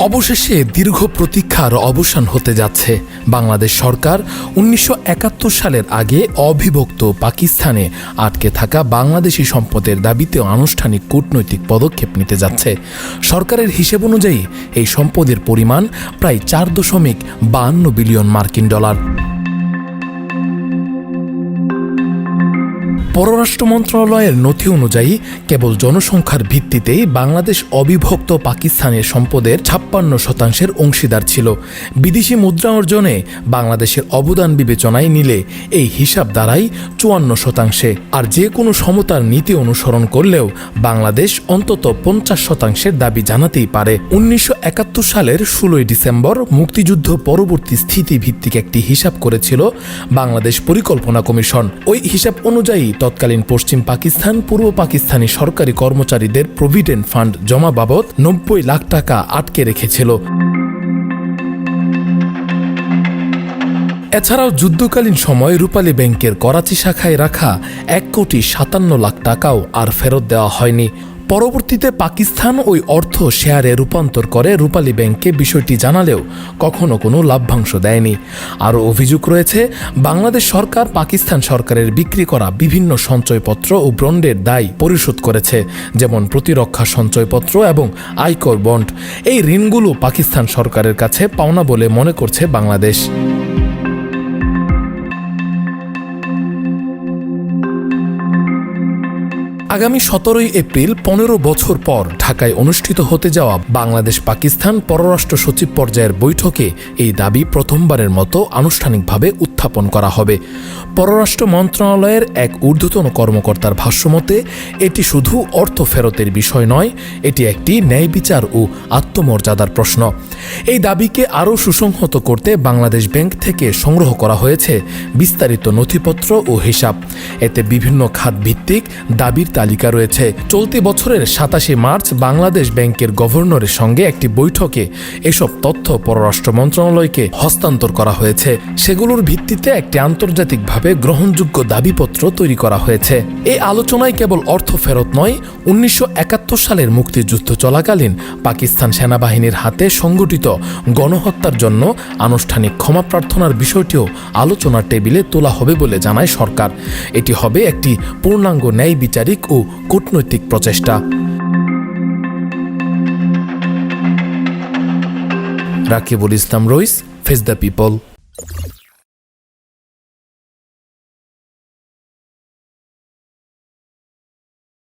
অবশেষে দীর্ঘ প্রতীক্ষার অবসান হতে যাচ্ছে। বাংলাদেশ সরকার উনিশশো একাত্তর সালের আগে অবিভক্ত পাকিস্তানে আটকে থাকা বাংলাদেশি সম্পদের দাবিতে আনুষ্ঠানিক কূটনৈতিক পদক্ষেপ নিতে যাচ্ছে। সরকারের হিসেব অনুযায়ী এই সম্পদের পরিমাণ প্রায় চার দশমিক বাহান্ন বিলিয়ন মার্কিন ডলার। পররাষ্ট্র মন্ত্রণালয়ের নথি অনুযায়ী কেবল জনসংখ্যার ভিত্তিতেই বাংলাদেশ অবিভক্ত পাকিস্তানের সম্পদের ছাপ্পান্ন শতাংশের অংশীদার ছিল। বিদেশি মুদ্রা অর্জনে বাংলাদেশের অবদান বিবেচনায় নিলে এই হিসাব দাঁড়ায় চুয়ান্ন শতাংশে। আর যে কোনো সমতার নীতি অনুসরণ করলেও বাংলাদেশ অন্তত পঞ্চাশ শতাংশের দাবি জানাতেই পারে। উনিশশো একাত্তর সালের ষোলোই ডিসেম্বর মুক্তিযুদ্ধ পরবর্তী স্থিতি ভিত্তিক একটি হিসাব করেছিল বাংলাদেশ পরিকল্পনা কমিশন। ওই হিসাব অনুযায়ী তৎকালীন পশ্চিম পাকিস্তান, পূর্ব পাকিস্তানি সরকারি কর্মচারীদের প্রভিডেন্ট ফান্ড জমা বাবদ নব্বই লাখ টাকা আটকে রেখেছিল। এছাড়াও যুদ্ধকালীন সময় রূপালী ব্যাংকের করাচি শাখায় রাখা এক কোটি সাতান্ন লাখ টাকাও আর ফেরত দেওয়া হয়নি। পরবর্তীতে পাকিস্তান ওই অর্থ শেয়ারে রূপান্তর করে রূপালী ব্যাংককে বিষয়টি জানালেও কখনো কোনো লাভ্যাংশ দেয়নি। আরও অভিযোগ রয়েছে, বাংলাদেশ সরকার পাকিস্তান সরকারের বিক্রি করা বিভিন্ন সঞ্চয়পত্র ও ব্রন্ডের দায় পরিশোধ করেছে, যেমন প্রতিরক্ষা সঞ্চয়পত্র এবং আয়কর বন্ড। এই ঋণগুলো পাকিস্তান সরকারের কাছে পাওনা বলে মনে করছে বাংলাদেশ। আগামী সতেরোই এপ্রিল পনেরো বছর পর ঢাকায় অনুষ্ঠিত হতে যাওয়া বাংলাদেশ পাকিস্তান পররাষ্ট্র সচিব পর্যায়ের বৈঠকে এই দাবি প্রথমবারের মতো আনুষ্ঠানিকভাবে উত্থাপন করা হবে। পররাষ্ট্র মন্ত্রণালয়ের এক ঊর্ধ্বতন কর্মকর্তার ভাষ্যমতে, এটি শুধু অর্থ ফেরতের বিষয় নয়, এটি একটি ন্যায় বিচার ও আত্মমর্যাদার প্রশ্ন। এই দাবিকে আরও সুসংহত করতে বাংলাদেশ ব্যাংক থেকে সংগ্রহ করা হয়েছে বিস্তারিত নথিপত্র ও হিসাব। এতে বিভিন্ন খাত ভিত্তিক দাবির তালিকা রয়েছে। চলতি বছরের সাতাশে মার্চ বাংলাদেশ ব্যাংকের গভর্নরের সঙ্গে একটি বৈঠকে এসব তথ্য পররাষ্ট্র মন্ত্রণালয়কে হস্তান্তর করা হয়েছে। সেগুলোর ভিত্তিতে একটি আন্তর্জাতিকভাবে গ্রহণযোগ্য দাবিপত্র তৈরি করা হয়েছে। এই আলোচনায় কেবল অর্থ ফেরত নয়, উনিশশো সালের মুক্তিযুদ্ধ চলাকালীন পাকিস্তান সেনাবাহিনীর হাতে সংগঠিত গণহত্যার জন্য আনুষ্ঠানিক ক্ষমা প্রার্থনার বিষয়টিও আলোচনার টেবিলে তোলা হবে বলে জানায় সরকার। এটি হবে একটি পূর্ণাঙ্গ ন্যায় বিচারিক ও কূটনৈতিক প্রচেষ্টা। Rakibul Islam Rais faces the people